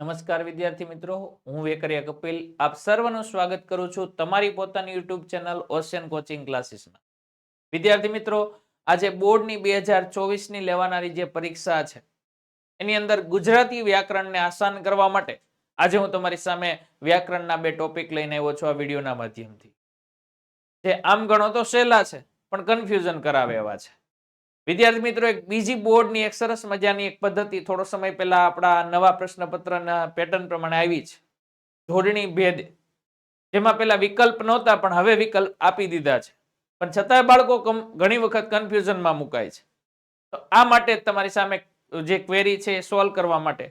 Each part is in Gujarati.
નમસ્કાર વિદ્યાર્થી મિત્રો, હું વેકરિયા કપિલ. આપ સર્વનું સ્વાગત કરું છું તમારી પોતાની યુટ્યુબ ચેનલ ઓશિયન કોચિંગ ક્લાસીસમાં વિદ્યાર્થી મિત્રો, આજે બોર્ડની બે હજાર ચોવીસની લેવાનારી જે પરીક્ષા છે, એની અંદર ગુજરાતી વ્યાકરણને આસાન કરવા માટે આજે હું તમારી સામે વ્યાકરણના બે ટોપિક લઈને આવ્યો છું આ વિડીયોના માધ્યમથી. જે આમ ગણો તો સહેલા છે, પણ કન્ફ્યુઝન કરાવે એવા છે. વિદ્યાર્થી મિત્રો, એક બીજી બોર્ડની એક સરસ મજાની એક પદ્ધતિ થોડો સમય પહેલા આપણા નવા પ્રશ્નપત્રના પેટર્ન પ્રમાણે આવી છે. જોડણી ભેદ. જેમાં પેલા વિકલ્પ નહોતા, પણ હવે વિકલ્પ આપી દીધા છે. પણ છતાંય બાળકો ઘણી વખત કન્ફ્યુઝનમાં મુકાય છે. તો આ માટે તમારી સામે જે ક્વેરી છે એ સોલ્વ કરવા માટે.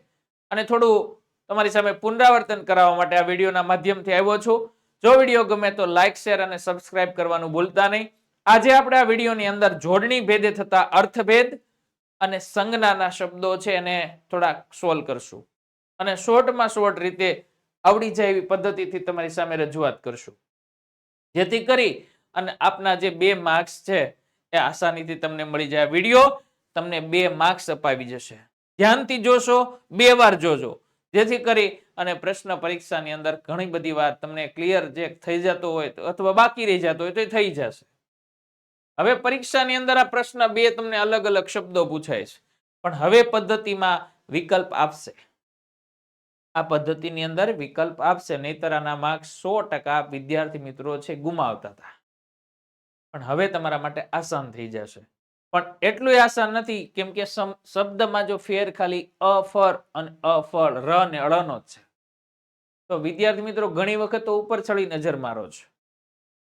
અને થોડું તમારી સામે પુનરાવર્તન કરાવવા માટે આ વિડીયોના માધ્યમથી આવ્યો છું. જો વીડિયો ગમે તો લાઇક શેર અને સબસ્ક્રાઇબ કરવાનું ભૂલતા નહીં. આજે આપણે આ વિડીયોની અંદર જોડણી ભેદે થતા અર્થભેદ અને સંજ્ઞાના શબ્દો છે એને થોડાક સોલ્વ કરશું. અને શોર્ટમાં શોર્ટ રીતે આવડી જાય એવી પદ્ધતિથી તમારી સામે રજૂઆત કરશું. જેથી કરી અને આપના જે બે માર્ક્સ છે એ આસાનીથી તમને મળી જાય વીડિયો, તમને બે માર્ક્સ અપાવી જશે. ધ્યાનથી જોશો, બે વાર જોજો. જેથી કરી અને પ્રશ્ન પરીક્ષાની અંદર ઘણી બધી વાર તમને ક્લિયર જે થઈ જતો હોય અથવા બાકી રહી જતો હોય તો એ થઈ જશે. હવે પરીક્ષાની અંદર આ પ્રશ્ન બે તમને અલગ અલગ શબ્દો પૂછાય છે. પણ હવે પદ્ધતિમાં વિકલ્પ આપશે. આ પદ્ધતિની અંદર વિકલ્પ આપશે, નહીતર આના માર્ક્સ સો ટકા વિદ્યાર્થી મિત્રો છે ગુમાવતા હતા. પણ હવે તમારા માટે આસાન થઈ જશે. પણ એટલું આસાન નથી, કેમ કે શબ્દમાં જો ફેર ખાલી અફર અને અફળ ર ને અળનો જ છે. તો વિદ્યાર્થી મિત્રો ઘણી વખત તો ઉપર ચડી નજર મારો છો.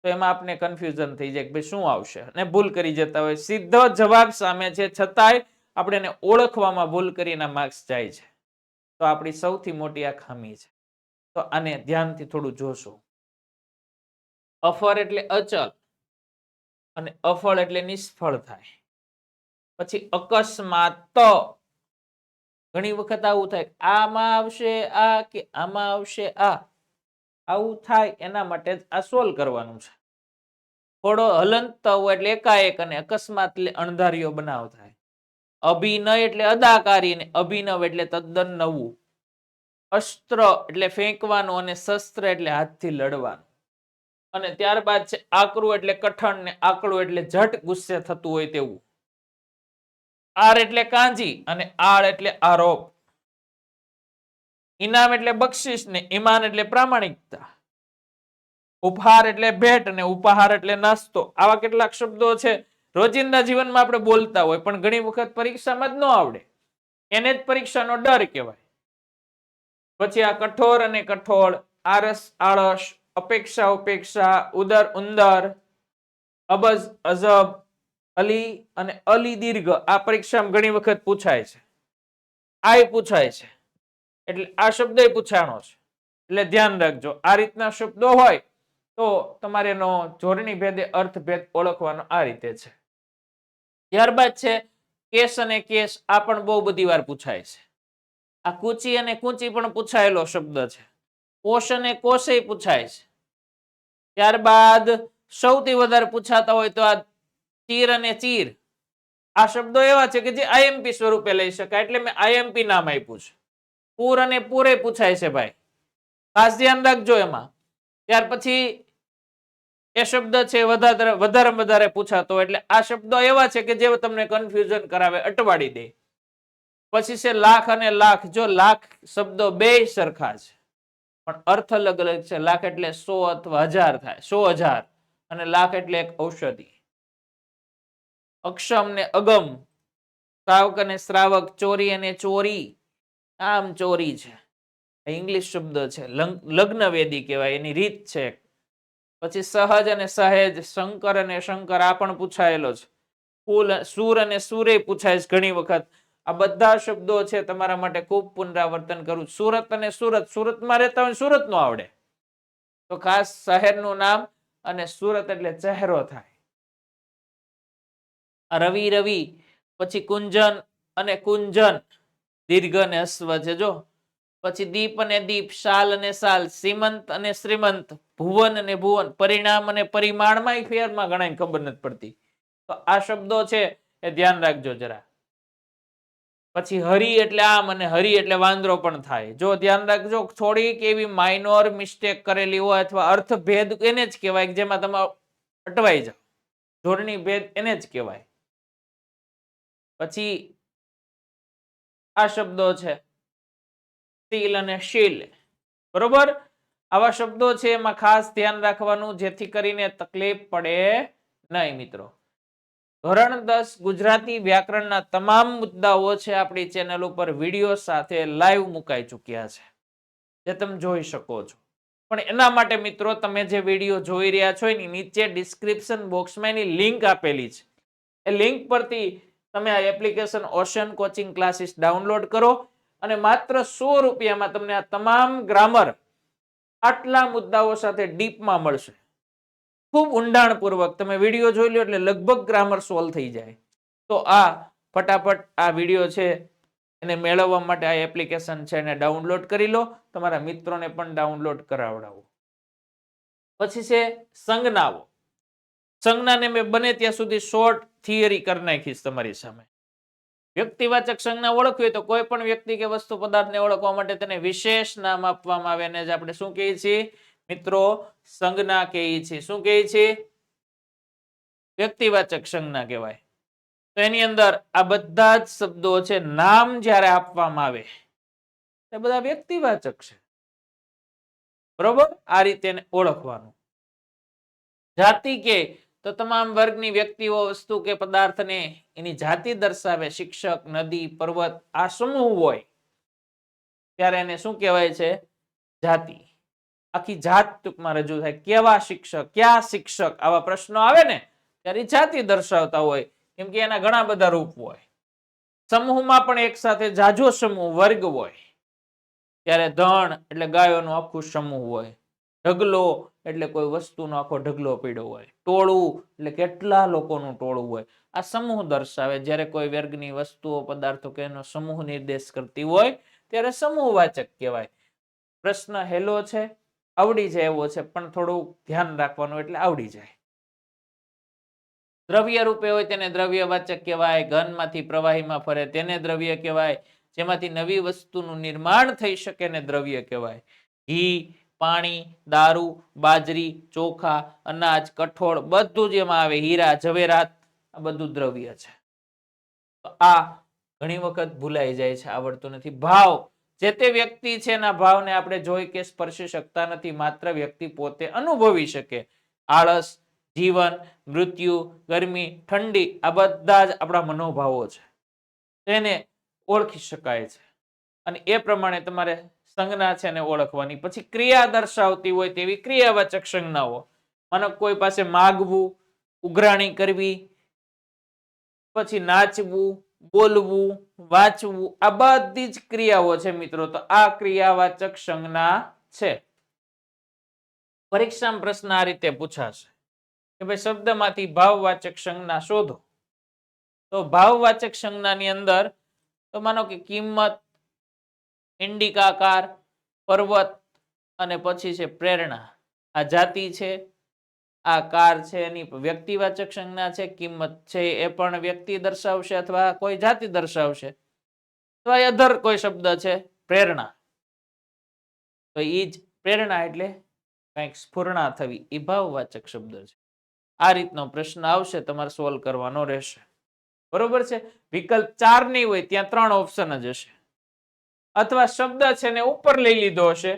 તો એમાં આપને કન્ફ્યુઝન થઈ જાય કે ભાઈ શું આવશે? અને ભૂલ કરી જતા હોય. સીધો જવાબ સામે છે. છતાંય આપણે એને ઓળખવામાં ભૂલ કરીને માર્ક્સ જાય છે. તો આપણી સૌથી મોટી આ ખામી છે. તો આને ધ્યાનથી થોડું જોશું. અફર એટલે અચલ અને અફળ એટલે નિષ્ફળ થાય. પછી અકસ્માત ઘણી વખત આવું થાય આમાં આવશે આ કે આમાં આવશે આ. આવું થાય એના માટે જ આ સોલ્વ કરવાનું છે. થોડો હલંત હોય એટલે એકાએક અને અકસ્માત એટલે અણધાર્યો બનાવ થાય. અભિનય એટલે અદાકારી અને અભિનવ એટલે તદ્દન નવું. અસ્ત્ર એટલે ફેંકવાનું અને શસ્ત્ર એટલે હાથથી લડવાનું. અને ત્યારબાદ છે આકરું એટલે કઠણ ને આકડું એટલે ઝટ ગુસ્સે થતું હોય તેવું. આર એટલે કાંજી અને આળ એટલે આરોપ. ઇનામ એટલે બક્ષિસ ને ઈમાન એટલે પ્રામાણિકતા. ઉપહાર એટલે ભેટ અને ઉપહાર એટલે નાસ્તો. આવા કેટલાક શબ્દો છે, રોજિંદા જીવનમાં આપણે બોલતા હોય, પણ ઘણી વખત પરીક્ષામાં જ ન આવડે. એને જ પરીક્ષાનો ડર કહેવાય. પછી આ કઠોર અને કઠોળ, આરસ, આળસ, અપેક્ષા, ઉપેક્ષા, ઉદર, ઉંદર, અબજ, અજબ, અલી અને અલી દીર્ઘ આ પરીક્ષામાં ઘણી વખત પૂછાય છે. આય પૂછાય છે. એટલે આ શબ્દ પૂછાણો છે. એટલે ધ્યાન રાખજો. આ રીતના શબ્દો હોય તો તમારે એનો જોડણી ભેદે અર્થભેદ ઓળખવાનો આ રીતે છે. ત્યારબાદ છે, કેસ અને કેસ આ પણ બહુ બધી વાર પૂછાય છે. આ કૂચી અને કૂચી પણ પૂછાયેલો શબ્દ છે. કોષ અને કોષે પૂછાય છે. ત્યારબાદ સૌથી વધારે પૂછાતા હોય તો આ ચીર અને ચીર. આ શબ્દો એવા છે કે જે આઈએમપી સ્વરૂપે લઈ શકાય. એટલે મેં આઈએમપી નામ આપ્યું છે. પૂર અને પૂરે પૂછાય છે ભાઈ. ખાસ ધ્યાન રાખજો એમાં. ત્યાર પછી એ શબ્દ છે વધારે વધારે વધારે પૂછાતો. એટલે આ શબ્દો એવા છે કે જે તમને કન્ફ્યુઝન કરાવે, અટવાડી દે. પછી છે લાખ અને લાખ. જો લાખ શબ્દો બે સરખા છે. પણ અર્થ અલગ અલગ છે. લાખ એટલે સો અથવા હજાર થાય. સો હજાર. અને લાખ એટલે એક ઔષધિ. અક્ષમ ને અગમ. શ્રાવક અને શ્રાવક ચોરી અને ચોરી. આમ ચોરી છે. ઇંગ્લિશ શબ્દ છે. લગ્ન વેદી કહેવાય, એની રીત છે પછી સહજ અને સહેજ, શંકર અને શંકર, આ પણ પૂછાયેલો છે. ફૂલ, સુર અને સુરે પૂછાય છે ઘણી વખત. આ બધા શબ્દો છે તમારા માટે ખૂબ પુનરાવર્તન કરું. સુરત અને સુરત, સુરતમાં રહેતા હોય સુરત નો આવડે. તો ખાસ શહેરનું નામ અને સુરત એટલે ચહેરો થાય. રવિ રવિ, પછી કુંજન અને કુંજન. દીર્ઘ અને અશ્વ છે, જો. પછી દીપ અને દીપ શાલ અને શાલ શ્રીમંત અને શ્રીમંત, ભુવન અને ભુવન, પરિણામ અને પરિમાણમાં ફેરમાં ઘણા ખબર નથી પડતી. તો આ શબ્દો છે એ ધ્યાન રાખજો જરા. પછી હરી એટલે આમ અને હરી એટલે વાંદરો પણ થાય. જો ધ્યાન રાખજો, થોડીક એવી માઇનોર મિસ્ટેક કરેલી હોય અથવા અર્થભેદ એને જ કહેવાય જેમાં તમે અટવાઈ જાઓ. જોડણી ભેદ એને જ કહેવાય. પછી આ શબ્દો છે. તિલ અને શીલ. બરોબર? આવા શબ્દો છે એમાં ખાસ ધ્યાન રાખવાનું, જેથી કરીને તકલીફ પડે નહીં મિત્રો. ધોરણ દસ ગુજરાતી વ્યાકરણના તમામ મુદ્દાઓ છે આપણી ચેનલ ઉપર વીડિયો સાથે લાઈવ મુકાઈ ચૂક્યા છે, જે તમે જોઈ શકો છો. પણ એના માટે મિત્રો તમે જે વીડિયો જોઈ રહ્યા છો એની નીચે ડિસ્ક્રિપ્શન બોક્સમાં એની લિંક આપેલી છે. એ લિંક પરથી તમે આ application Ocean coaching classes download કરો અને માત્ર સો રૂપિયામાં તમને આ તમામ ગ્રામર આટલા મુદ્દાઓ સાથે ડીપમાં મળશે. ખૂબ ઊંડાણપૂર્વક તમે વીડિયો જોઈ લો એટલે લગભગ ગ્રામર સોલ્વ થઈ જાય. તો આ ફટાફટ આ વીડિયો છે એને મેળવવા માટે આ એપ્લિકેશન છે એને ડાઉનલોડ કરી લો. તમારા મિત્રોને પણ ડાઉનલોડ કરાવડાવો. પછી છે સંજ્ઞાઓ. સંજ્ઞાને મેં બને ત્યાં સુધી શોર્ટ થિયરી કરી નાખીશ તમારી સામે. વ્યક્તિવાચક સંજ્ઞા ઓળખવી તો કોઈ પણ વ્યક્તિ કે વસ્તુ પદાર્થને ઓળખવા માટે તેને વિશેષ નામ આપવામાં આવે અને આપણે શું કહીએ છીએ? મિત્રો, સંજ્ઞા કહીએ છીએ. શું કહીએ છીએ? વ્યક્તિવાચક સંજ્ઞા કહેવાય. તો એની અંદર આ બધા જ શબ્દો છે, નામ જ્યારે આપવામાં આવે, એ બધા વ્યક્તિવાચક છે. બરોબર? આ રીતે ઓળખવાનું. જાતિ કે તો તમામ વર્ગની વ્યક્તિઓ વસ્તુ કે પદાર્થને એની જાતિ દર્શાવે, શિક્ષક, નદી, પર્વત, આ સમૂહ હોય, ત્યારે એને શું કહેવાય છે? જાતિ. આખી જાત ટૂંકમાં રજૂ થાય. કેવા શિક્ષક, ક્યાં શિક્ષક? આવા પ્રશ્નો આવે ને, ત્યારે જાતિ દર્શાવતા હોય, કેમ કે એના ઘણા બધા રૂપ હોય. સમૂહમાં પણ એક સાથે જાજો સમૂહ વર્ગ હોય. ત્યારે ધણ એટલે ગાયોનું આખું સમૂહ હોય. ઢગલો એટલે કોઈ વસ્તુનો આખો ઢગલો પીડ્યો હોય. ટોળું એટલે કેટલા લોકોનું ટોળું હોય. આ સમૂહ દર્શાવે જ્યારે કોઈ વર્ગની વસ્તુઓ, પદાર્થો કે એનો સમૂહ નિર્દેશ કરતી હોય, ત્યારે સમૂહવાચક કહેવાય. પ્રશ્ન હેલો છે, આવડી જાય એવો છે, પણ થોડું ધ્યાન રાખવાનું એટલે આવડી જાય. દ્રવ્ય રૂપે હોય તેને દ્રવ્યવાચક કહેવાય, ઘનમાંથી પ્રવાહીમાં ફરે તેને દ્રવ્ય કહેવાય, જેમાંથી નવી વસ્તુનું નિર્માણ થઈ શકે ને દ્રવ્ય કહેવાય. ઘી પાણી, દારૂ, બાજરી, ચોખા, અનાજ, કઠોળ બધું જ એમાં આવે. હીરા, ઝવેરાત, આ બધું દ્રવ્ય છે. આ ઘણી વખત ભૂલાઈ જાય છે, આવડતું નથી. ભાવ. જે તે વ્યક્તિ છે, એના ભાવને આપણે જોઈ કે સ્પર્શી શકતા નથી. માત્ર વ્યક્તિ પોતે અનુભવી શકે. આળસ, જીવન, મૃત્યુ, ગરમી, ઠંડી, આ બધા જ આપણા મનોભાવો છે. તેને ઓળખી શકાય છે. અને એ પ્રમાણે તમારે સંજ્ઞા છે એને ઓળખવાની. પછી ક્રિયા દર્શાવતી હોય તેવી ક્રિયાવાચક સંજ્ઞાઓ. માનો કોઈ પાસે માગવું, ઉઘરાણી કરવી, પછી નાચવું, બોલવું, વાંચવું, આ બધી જ ક્રિયાઓ છે મિત્રો. તો આ ક્રિયાવાચક સંજ્ઞા છે. પરીક્ષામાં પ્રશ્ન આ રીતે પૂછાશે કે ભાઈ શબ્દમાંથી ભાવવાચક સંજ્ઞા શોધો. તો ભાવવાચક સંજ્ઞાની અંદર તો માનો કે કિંમત ઇન્ડિકાકાર પર્વત અને પછી છે પ્રેરણા. આ જાતિ છે, આ કાર છે, એની વ્યક્તિવાચક સંજ્ઞા છે, કિંમત છે, એ પણ વ્યક્તિ દર્શાવશે અથવા કોઈ જાતિ દર્શાવશે. અથવા અધર કોઈ શબ્દ છે, પ્રેરણા. તો એ જ પ્રેરણા એટલે કંઈક સ્ફૂર્ણા થવી એ ભાવવાચક શબ્દ છે. આ રીતનો પ્રશ્ન આવશે, તમારે સોલ્વ કરવાનો રહેશે. બરોબર છે? વિકલ્પ ચાર નહીં હોય, ત્યાં ત્રણ ઓપ્શન જ હશે. અથવા શબ્દ છે ને ઉપર લઈ લીધો હશે.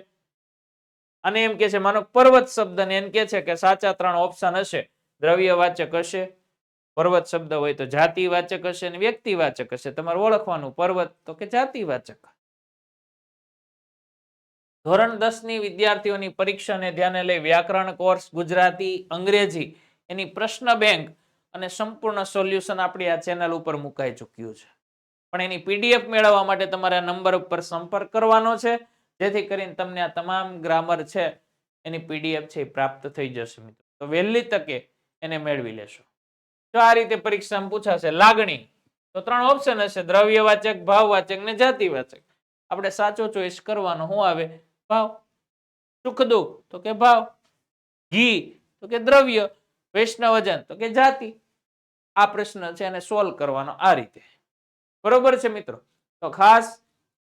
અને એમ કે છે, માનો પર્વત શબ્દ ને એમ કે છે કે સાચા ત્રણ ઓપ્શન હશે. દ્રવ્ય વાચક હશે, પર્વત શબ્દ હોય તો જાતિ વાચક હશે અને વ્યક્તિ વાચક હશે. તમારે ઓળખવાનું પર્વત તો કે જાતિવાચક ધોરણ દસની વિદ્યાર્થીઓની પરીક્ષાને ધ્યાને લઈ વ્યાકરણ કોર્સ, ગુજરાતી, અંગ્રેજી એની પ્રશ્ન બેંક અને સંપૂર્ણ સોલ્યુશન આપણી આ ચેનલ ઉપર મુકાઈ ચૂક્યું છે. પણ એની પીડીએફ મેળવવા માટે તમારે નંબર ઉપર સંપર્ક કરવાનો છે. જેથી કરીને તમને આ તમામ ગ્રામર છે, એની પીડીએફ છે એ પ્રાપ્ત થઈ જશે મિત્રો. તો વહેલી તકે એને મેળવી લેશો. તો આ રીતે પરીક્ષામાં પૂછાશે લાગણી. તો ત્રણ ઓપ્શન હશે, દ્રવ્યવાચક, ભાવવાચક ને જાતિવાચક. આપણે સાચો ચોઈસ કરવાનો શું આવે? ભાવ. સુખ, દુઃખ. તો કે ભાવ. ઘી. તો કે દ્રવ્ય. વૈષ્ણવજન. તો કે જાતિ. આ પ્રશ્ન છે એને સોલ્વ કરવાનો આ રીતે. બરોબર છે મિત્રો? તો ખાસ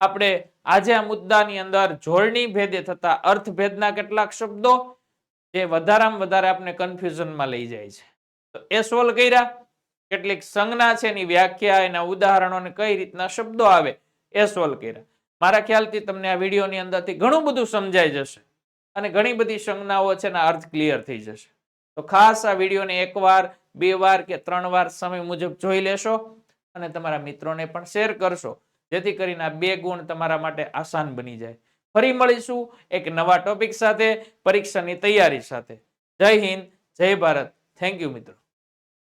આપણે આજે આ મુદ્દાની અંદર જોડણી ભેદે થતા અર્થભેદના કેટલાક શબ્દો જે વધારામાં વધારે આપણે કન્ફ્યુઝનમાં લઈ જાય છે. તો એ સોલ્વ કર્યા. કેટલીક સંજ્ઞા છે એની વ્યાખ્યા, એના ઉદાહરણો કઈ રીતના શબ્દો આવે એ સોલ્વ કર્યા. મારા ખ્યાલથી તમને આ વિડીયોની અંદરથી ઘણું બધું સમજાઈ જશે અને ઘણી બધી સંજ્ઞાઓ છે એના અર્થ ક્લિયર થઈ જશે. તો ખાસ આ વિડીયોને એકવાર બે વાર કે ત્રણ વાર સમય મુજબ જોઈ લેશો. અને તમારા મિત્રોને પણ શેર કરશો. જેથી કરીને આ બે ગુણ તમારા માટે આસાન બની જાય. ફરી મળીશું એક નવા ટોપિક સાથે, પરીક્ષાની તૈયારી સાથે. જય હિન્દ, જય ભારત. થેન્ક યુ મિત્રો.